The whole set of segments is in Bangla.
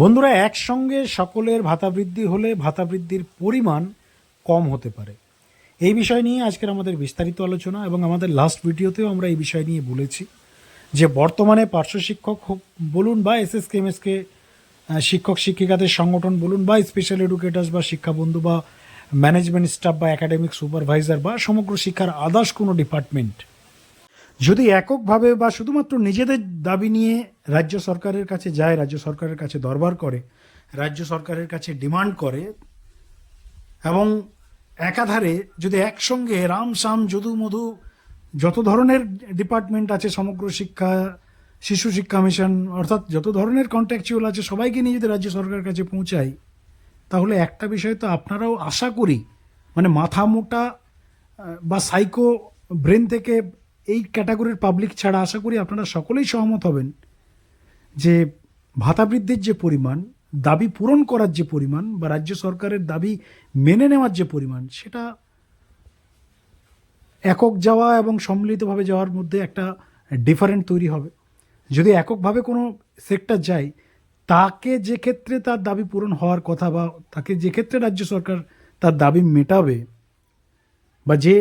বন্ধুরা, একসঙ্গে সকলের ভাতা বৃদ্ধি হলে ভাতা বৃদ্ধির পরিমাণ কম হতে পারে। এই বিষয় নিয়ে আজকের আমাদের বিস্তারিত আলোচনা এবং আমাদের লাস্ট ভিডিওতেও আমরা এই বিষয় নিয়ে বলেছি যে বর্তমানে পার্শ্ব শিক্ষক হোক, বলুন বা এস এস কেমএসকে শিক্ষক, শিক্ষিকাদের সংগঠন বলুন বা স্পেশাল এডুকেটার্স বা শিক্ষাবন্ধু বা ম্যানেজমেন্ট স্টাফ বা একাডেমিক সুপারভাইজার বা সমগ্র শিক্ষার আদার্স কোনো ডিপার্টমেন্ট যদি এককভাবে বা শুধুমাত্র নিজেদের দাবি নিয়ে রাজ্য সরকারের কাছে যায়, রাজ্য সরকারের কাছে দরবার করে, রাজ্য সরকারের কাছে ডিমান্ড করে, এবং একাধারে যদি একসঙ্গে রাম শাম যদু মধু যত ধরনের ডিপার্টমেন্ট আছে, সমগ্র শিক্ষা, শিশু শিক্ষা মিশন, অর্থাৎ যত ধরনের কন্ট্রাকচুয়াল আছে, সবাইকে নিয়ে যদি রাজ্য সরকারের কাছে পৌঁছাই, তাহলে একটা বিষয় তো আপনারাও আশা করি মানে মাথা মোটা বা সাইকো ব্রেন থেকে এই ক্যাটাগরির পাবলিক ছাড়া আশা করি আপনারা সকলেই সহমত হবেন যে ভাতা বৃদ্ধির যে পরিমাণ, দাবি পূরণ করার যে পরিমাণ বা রাজ্য সরকারের দাবি মেনে নেওয়ার যে পরিমাণ, সেটা একক যাওয়া এবং সম্মিলিতভাবে যাওয়ার মধ্যে একটা ডিফারেন্ট তৈরি হবে। যদি এককভাবে কোনো সেক্টর যায়, তাকে যে ক্ষেত্রে তার দাবি পূরণ হওয়ার কথা বা তাকে যে ক্ষেত্রে রাজ্য সরকার তার দাবি মেটাবে বা যে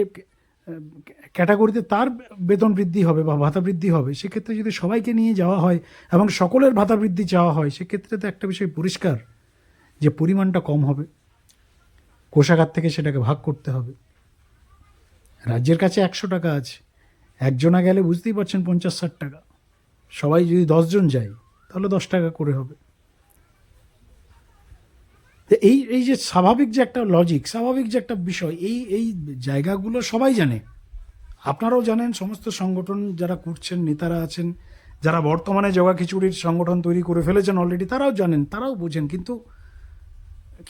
ক্যাটাগরিতে তার বেতন বৃদ্ধি হবে বা ভাতা বৃদ্ধি হবে, সেক্ষেত্রে যদি সবাইকে নিয়ে যাওয়া হয় এবং সকলের ভাতা বৃদ্ধি চাওয়া হয়, সেক্ষেত্রে তো একটা বিষয় পরিষ্কার যে পরিমাণটা কম হবে। কোষাগার থেকে সেটাকে ভাগ করতে হবে। রাজ্যের কাছে একশো টাকা আছে। একজনা গেলে বুঝতেই পারছেন পঞ্চাশ ষাট টাকা। সবাই যদি দশজন যায়, তাহলে দশ টাকা করে হবে। এই এই যে স্বাভাবিক যে একটা লজিক স্বাভাবিক যে একটা বিষয়, এই এই জায়গাগুলো সবাই জানে। আপনারাও জানেন, সমস্ত সংগঠন যারা করছেন, নেতারা আছেন, যারা বর্তমানে জগা খিচুড়ির সংগঠন তৈরি করে ফেলেছেন অলরেডি তারাও জানেন, তারাও বোঝেন, কিন্তু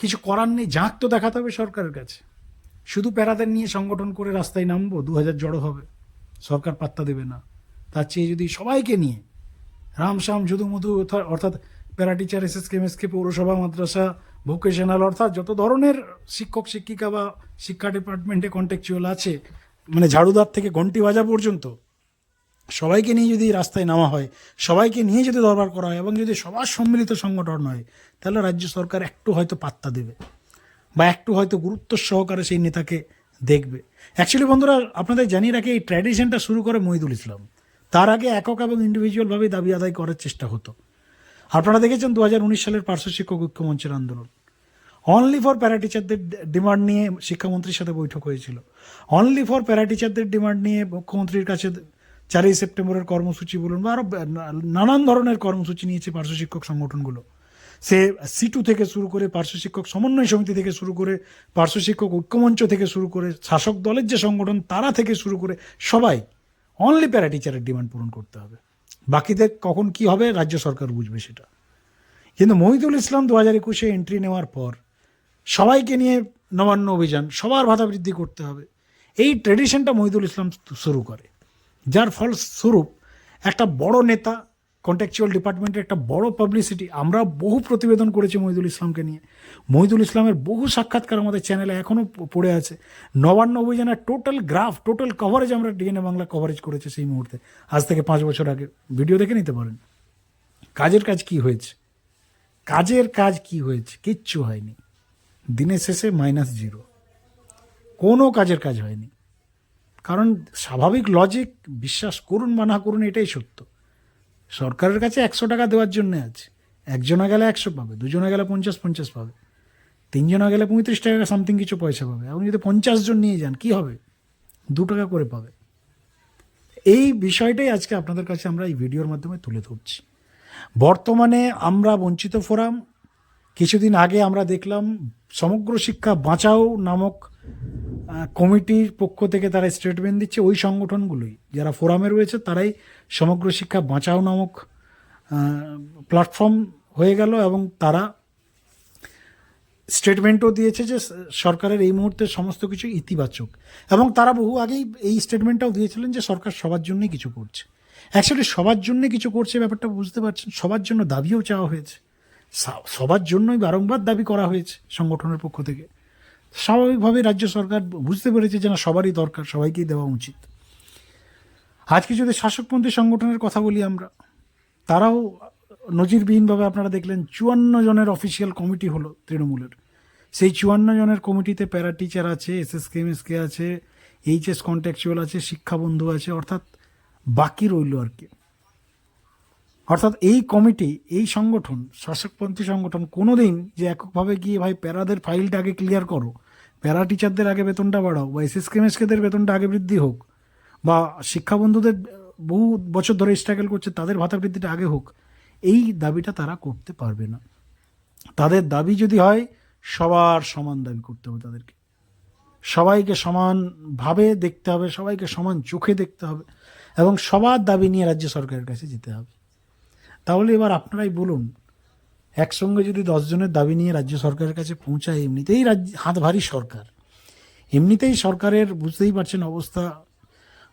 কিছু করার নেই জাঁক তো দেখাতে হবে সরকারের কাছে। শুধু প্যারাদের নিয়ে সংগঠন করে রাস্তায় নামবো দু হাজার জড়ো হবে, সরকার পাত্তা দেবে না। তার চেয়ে যদি সবাইকে নিয়ে রামশ্যাম যদু মধু অর্থাৎ- প্যারা টিচার এস এস কেমএসকে পৌরসভা, মাদ্রাসা ভোকেশনাল অর্থাৎ যত ধরনের শিক্ষক, শিক্ষিকা বা শিক্ষা ডিপার্টমেন্টে কন্টেকচুয়াল আছে মানে ঝাড়ুদার থেকে ঘন্টি বাজা পর্যন্ত, সবাইকে নিয়ে যদি রাস্তায় নামা হয়, সবাইকে নিয়ে যদি দরবার করা হয় এবং যদি সবার সম্মিলিত সংগঠন হয়, তাহলে রাজ্য সরকার একটু হয়তো পাত্তা দেবে বা একটু হয়তো গুরুত্ব সহকারে সেই নেতাকে দেখবে। অ্যাকচুয়ালি বন্ধুরা, আপনাদের জানিয়ে রাখি, এই ট্র্যাডিশনটা শুরু করে মহিদুল ইসলাম। তার আগে একক এবং ইন্ডিভিজুয়ালভাবে দাবি আদায় করার চেষ্টা হতো। আপনারা দেখেছেন দু হাজার উনিশ সালের পার্শ্ব শিক্ষক ঐক্যমঞ্চের আন্দোলন। অনলি ফর প্যারা টিচারদের ডিমান্ড নিয়ে শিক্ষামন্ত্রীর সাথে বৈঠক হয়েছিল। অনলি ফর প্যারা টিচারদের ডিমান্ড নিয়ে মুখ্যমন্ত্রীর কাছে চারই সেপ্টেম্বরের কর্মসূচি বলুন বা আরও নানান ধরনের কর্মসূচি নিয়েছে পার্শ্ব শিক্ষক সংগঠনগুলো। সে সিটু থেকে শুরু করে পার্শ্ব শিক্ষক সমন্বয় সমিতি থেকে শুরু করে পার্শ্ব শিক্ষক ঐক্যমঞ্চ থেকে শুরু করে শাসক দলের যে সংগঠন, তারা থেকে শুরু করে সবাই অনলি প্যারা টিচারের ডিমান্ড পূরণ করতে হবে। বাকিদের কখন কি হবে রাজ্য সরকার বুঝবে সেটা। কিন্তু মহিদুল ইসলাম দু হাজার একুশে এন্ট্রি নেওয়ার পর সবাইকে নিয়ে নবান্ন অভিযান, সবার ভাতা বৃদ্ধি করতে হবে। এই ট্রেডিশনটা মহিদুল ইসলাম শুরু করে। যার ফলস্বরূপ একটা বড় নেতা কন্ট্যাকচুয়াল ডিপার্টমেন্টের একটা বড় পাবলিসিটি আমরা বহু প্রতিবেদন করেছি মহিদুল ইসলামকে নিয়ে। মহিদুল ইসলামের বহু সাক্ষাৎকার আমাদের চ্যানেলে এখনও পড়ে আছে। নবান্ন অভিযানের টোটাল গ্রাফ টোটাল কভারেজ আমরা ডিএনএ বাংলা কভারেজ করেছি সেই মুহূর্তে। আজ থেকে পাঁচ বছর আগে। ভিডিও দেখে নিতে পারেন। কাজের কাজ কি হয়েছে? কাজের কাজ কি হয়েছে? কিচ্ছু হয়নি। দিনের শেষে মাইনাস জিরো কোনো কাজের কাজ হয়নি। কারণ স্বাভাবিক লজিক বিশ্বাস করুন বা না করুন, এটাই সত্য। সরকারের কাছে একশো টাকা দেওয়ার জন্য আছে। একজনা গেলে একশো পাবে, দুজনে গেলে পঞ্চাশ পঞ্চাশ পাবে। তিনজনা গেলে পঁয়ত্রিশ টাকা সামথিং কিছু পয়সা পাবে। আপনি যদি পঞ্চাশ জন নিয়ে যান, কি হবে? দু টাকা করে পাবে। এই বিষয়টাই আজকে আপনাদের কাছে আমরা এই ভিডিওর মাধ্যমে তুলে ধরছি। বর্তমানে আমরা বঞ্চিত ফোরাম, কিছুদিন আগে আমরা দেখলাম সমগ্র শিক্ষা বাঁচাও নামক কমিটির পক্ষ থেকে তারা স্টেটমেন্ট দিচ্ছে ওই সংগঠনগুলোই। যারা ফোরামে রয়েছে, তারাই সমগ্র শিক্ষা বাঁচাও নামক প্ল্যাটফর্ম হয়ে গেল এবং তারা স্টেটমেন্টও দিয়েছে যে সরকারের এই মুহূর্তে সমস্ত কিছু ইতিবাচক। এবং তারা বহু আগেই এই স্টেটমেন্টটাও দিয়েছিলেন যে সরকার সবার জন্যই কিছু করছে। অ্যাকচুয়ালি সবার জন্য কিছু করছে ব্যাপারটা বুঝতে পারছেন, সবার জন্য দাবিও চাওয়া হয়েছে। সবার জন্যই বারংবার দাবি করা হয়েছে সংগঠনের পক্ষ থেকে। স্বাভাবিকভাবে রাজ্য সরকার বুঝতে পেরেছে যে না, সবারই দরকার, সবাইকেই দেওয়া উচিত। আজকে যদি শাসকপন্থী সংগঠনের কথা বলি আমরা, তারাও নজিরবিহীনভাবে আপনারা দেখলেন চুয়ান্ন জনের অফিসিয়াল কমিটি হলো তৃণমূলের। সেই চুয়ান্ন জনের কমিটিতে প্যারা টিচার আছে S S K M S K আছে, এইচএস কন্ট্যাকচুয়াল আছে, শিক্ষাবন্ধু আছে, অর্থাৎ বাকি রইল আর কি। অর্থাৎ এই কমিটি, এই সংগঠন, শাসকপন্থী সংগঠন কোনো দিন যে এককভাবে গিয়ে, ভাই, প্যারাদের ফাইলটা আগে ক্লিয়ার করো, প্যারা টিচারদের আগে বেতনটা বাড়াও, বা এস এস কেমেসকেদের বেতনটা আগে বৃদ্ধি হোক, বা শিক্ষাবন্ধুদের বহু বছর ধরে স্ট্রাগল করছে, তাদের ভাতা বৃদ্ধিটা আগে হোক, এই দাবিটা তারা করতে পারবে না। তাদের দাবি যদি হয়, সবার সমান দাবি করতে হবে তাদেরকে। সবাইকে সমানভাবে দেখতে হবে, সবাইকে সমান চোখে দেখতে হবে, এবং সবার দাবি নিয়ে রাজ্য সরকারের কাছে যেতে হবে। তাহলে এবার আপনারাই বলুন, একসঙ্গে যদি দশজনের দাবি নিয়ে রাজ্য সরকারের কাছে পৌঁছায়, এমনিতেই রাজ্য, হাত ভারী সরকার। এমনিতেই সরকারের বুঝতেই পারছেন অবস্থা,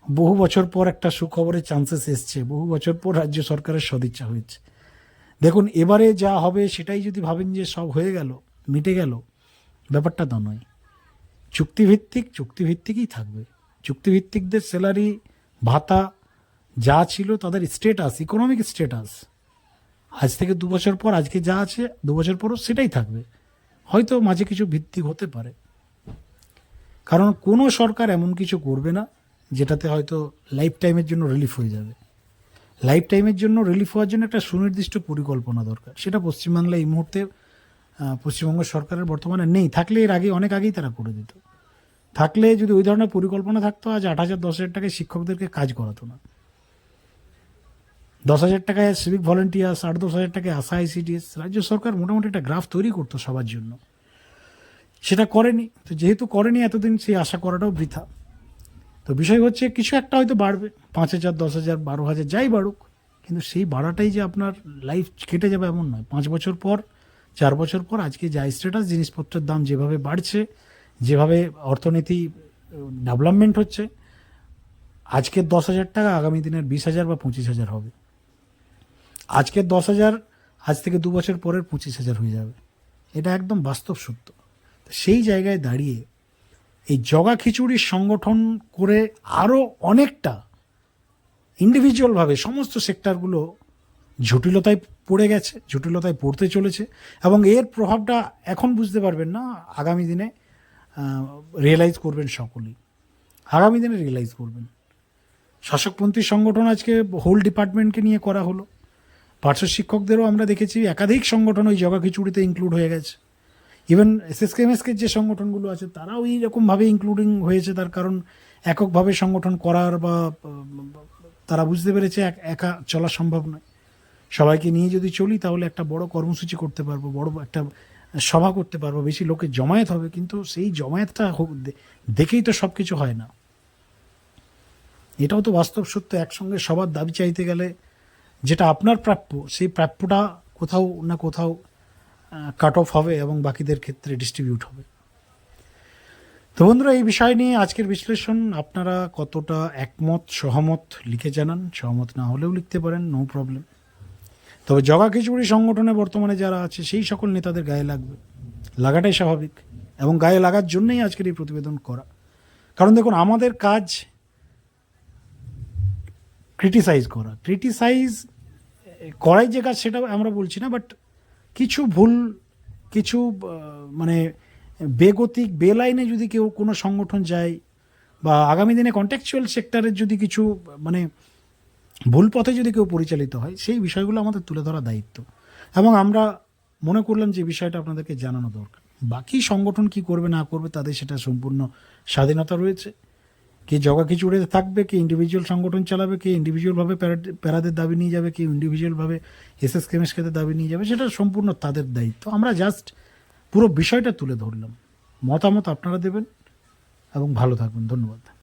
বহু বছর পর একটা সুখবরের চান্সেস এসছে, বহু বছর পর রাজ্য সরকারের সদিচ্ছা হয়েছে। দেখুন, এবারে যা হবে সেটাই যদি ভাবেন যে সব হয়ে গেল, মিটে গেল, ব্যাপারটা তা নয়। চুক্তিভিত্তিক, চুক্তিভিত্তিকই থাকবে। চুক্তিভিত্তিকদের স্যালারি ভাতা, যা ছিল তাদের স্টেটাস ইকোনমিক স্টেটাস আজ থেকে দু বছর পর, আজকে যা আছে, দু বছর পরও সেটাই থাকবে। হয়তো মাঝে কিছু ভিত্তিক হতে পারে। কারণ কোনো সরকার এমন কিছু করবে না, যেটাতে হয়তো লাইফ টাইমের জন্য রিলিফ হয়ে যাবে। লাইফ টাইমের জন্য রিলিফ হওয়ার জন্য একটা সুনির্দিষ্ট পরিকল্পনা দরকার। সেটা পশ্চিমবাংলায় এই মুহূর্তে পশ্চিমবঙ্গ সরকারের বর্তমানে নেই। থাকলে এর আগে, অনেক আগেই তারা করে দিত। থাকলে যদি ওই ধরনের পরিকল্পনা থাকতো, আজ আট হাজার, দশ হাজার টাকায় শিক্ষকদেরকে কাজ করাতো না। দশ হাজার টাকায় সিভিক ভলেন্টিয়ার্স আট দশ হাজার টাকায় আশা আইসিডিএস রাজ্য সরকার মোটামুটি একটা গ্রাফ তৈরি করতো সবার জন্য। সেটা করেনি। তো যেহেতু করেনি, এতদিন সেই আশা করাটাও বৃথা। তো বিষয় হচ্ছে, কিছু একটা হয়তো বাড়বে। পাঁচ হাজার, দশ হাজার, বারো হাজার, যাই বাড়ুক। কিন্তু সেই বাড়াটাই যে আপনার লাইফ কেটে যাবে এমন নয়। পাঁচ বছর পর, চার বছর পর আজকে যা স্ট্যাটাস জিনিসপত্রের দাম যেভাবে বাড়ছে, যেভাবে অর্থনীতি ডেভেলপমেন্ট হচ্ছে আজকের দশ হাজার টাকা, আগামী দিনের বিশ হাজার বা পঁচিশ হাজার হবে। আজকের দশ হাজার, আজ থেকে দু বছর পরের পঁচিশ হাজার হয়ে যাবে। এটা একদম বাস্তব সত্য। সেই জায়গায় দাঁড়িয়ে এই জগা খিচুড়ির সংগঠন করে আরও অনেকটা ইন্ডিভিজুয়ালভাবে সমস্ত সেক্টরগুলো জটিলতায় পড়ে গেছে, জটিলতায় পড়তে চলেছে এবং এর প্রভাবটা এখন বুঝতে পারবেন না, আগামী দিনে রিয়েলাইজ করবেন সকলেই। আগামী দিনে রিয়েলাইজ করবেন। শাসকপন্থী সংগঠন আজকে হোল ডিপার্টমেন্টকে নিয়ে করা হলো। পার্শ্ব শিক্ষকদেরও আমরা দেখেছি, একাধিক সংগঠন ওই জগা খিচুড়িতে ইনক্লুড হয়ে গেছে। ইভেন এসএসকেএমএসকে যে সংগঠনগুলো আছে, তারাও এইরকমভাবে ইনক্লুডিং হয়েছে, তার কারণ এককভাবে সংগঠন করার বা, তারা বুঝতে পেরেছে এক- একা চলা সম্ভব নয়। সবাইকে নিয়ে যদি চলি, তাহলে একটা বড় কর্মসূচি করতে পারব, বড় একটা সভা করতে পারব, বেশি লোকের জমায়েত হবে, কিন্তু সেই জমায়েতটা দেখেই তো সব কিছু হয় না। এটাও তো বাস্তব সত্য, একসঙ্গে সবার দাবি চাইতে গেলে যেটা আপনার প্রাপ্য, সেই প্রাপ্যটা কোথাও না কোথাও কাট অফ হবে এবং বাকিদের ক্ষেত্রে ডিস্ট্রিবিউট হবে। তো বন্ধুরা, এই বিষয় নিয়ে আজকের বিশ্লেষণ, আপনারা কতটা একমত, সহমত লিখে জানান। সহমত না হলেও লিখতে পারেন নো প্রবলেম তবে জগা খিচুড়ি সংগঠনে বর্তমানে যারা আছে, সেই সকল নেতাদের গায়ে লাগবে। লাগাটাই স্বাভাবিক এবং গায়ে লাগার জন্যই আজকের এই প্রতিবেদন করা। কারণ দেখুন, আমাদের কাজ ক্রিটিসাইজ করা। ক্রিটিসাইজ করাই যে কাজ সেটা আমরা বলছি না বাট কিছু ভুল, কিছু মানে বেগতিক, বেলাইনে যদি কেউ কোনো সংগঠন যায় বা আগামী দিনে কন্ট্যাকচুয়াল সেক্টরের যদি কিছু মানে ভুল পথে যদি কেউ পরিচালিত হয়, সেই বিষয়গুলো আমাদের তুলে ধরা দায়িত্ব। এবং আমরা মনে করলাম যে বিষয়টা আপনাদেরকে জানানো দরকার। বাকি সংগঠন কি করবে, না করবে, তাদের সেটা সম্পূর্ণ স্বাধীনতা রয়েছে। কে জগা খিচুড়ে থাকবে, কে ইন্ডিভিজুয়াল সংগঠন চালাবে, কে ইন্ডিভিজুয়ালভাবে প্যারাদের দাবি নিয়ে যাবে, কে ইন্ডিভিজুয়ালভাবে এস এস কেমিস্টকে দাবি নিয়ে যাবে, সেটা সম্পূর্ণ তাদের দায়িত্ব। আমরা জাস্ট পুরো বিষয়টা তুলে ধরলাম। মতামত আপনারা দেবেন এবং ভালো থাকবেন। ধন্যবাদ।